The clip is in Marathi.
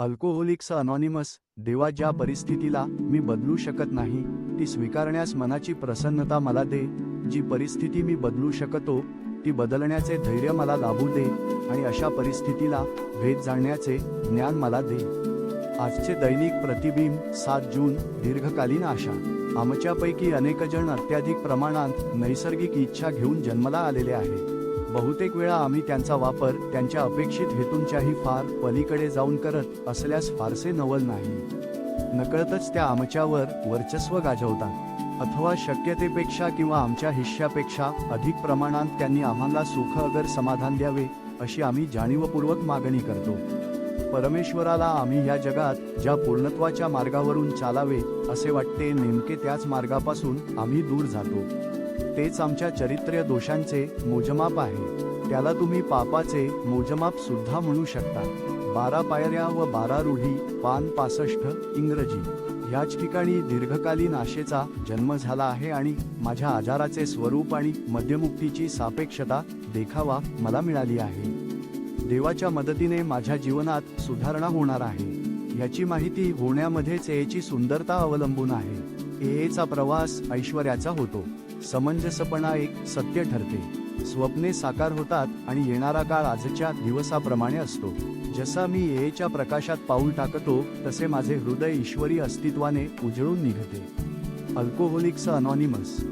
अल्कोहोलिक्स अनॉनिमस देवा ज्या परिस्थितीला मी बदलू शकत नाही ती स्वीकारण्यास मनाची प्रसन्नता मला दे. जी परिस्थिती मी बदलू शकतो ती बदलण्याचे धैर्य मला लाभू दे आणि अशा परिस्थितीला भेद जाणण्याचे ज्ञान मला दे. आजचे दैनिक प्रतिबिंब सात जून दीर्घकालीन आशा. आमच्यापैकी अनेकजण अत्याधिक प्रमाणात नैसर्गिक इच्छा घेऊन जन्मला आलेले आहेत. बहुतेक वेळा आम्ही त्यांचा वापर त्यांच्या अपेक्षित हेतूंच्याही फार पलीकडे जाऊन करत असल्यास फारसे नवल नाही. नकळतच त्या आमच्यावर वर्चस्व गाजवतात अथवा शक्यतेपेक्षा किंवा आमच्या हिश्श्यापेक्षा अधिक प्रमाणात त्यांनी आम्हाला सुख अगर समाधान द्यावे अशी आम्ही जाणीवपूर्वक मागणी करतो. परमेश्वराला आम्ही या जगात ज्या पूर्णत्वाच्या मार्गावरून चालावे असे वाटते नेमके त्याच मार्गापासून आम्ही दूर जातो. तेच आमच्या चरित्र्य दोषांचे मोजमाप आहे. त्याला तुम्ही पापाचे मोजमाप सुद्धा म्हणू शकता. बारा पायऱ्या व बारा रूढी पान पासष्ट इंग्रजी. ह्याच ठिकाणी दीर्घकालीन आशेचा जन्म झाला आहे आणि माझ्या आजाराचे स्वरूप आणि मध्यमुक्तीची सापेक्षता देखावा मला मिळाली आहे. देवाच्या मदतीने माझ्या जीवनात सुधारणा होणार आहे. याची माहिती होण्यामध्येच एची सुंदरता अवलंबून आहे. एचा प्रवास ऐश्वर्याचा होतो. समंजसपणा एक सत्य ठरते. स्वप्ने साकार होतात आणि येणारा काळ आजच्या दिवसाप्रमाणे असतो. जसा मी येच्या प्रकाशात पाऊल टाकतो तसे माझे हृदय ईश्वरी अस्तित्वाने उजळून निघते. Alcoholics anonymous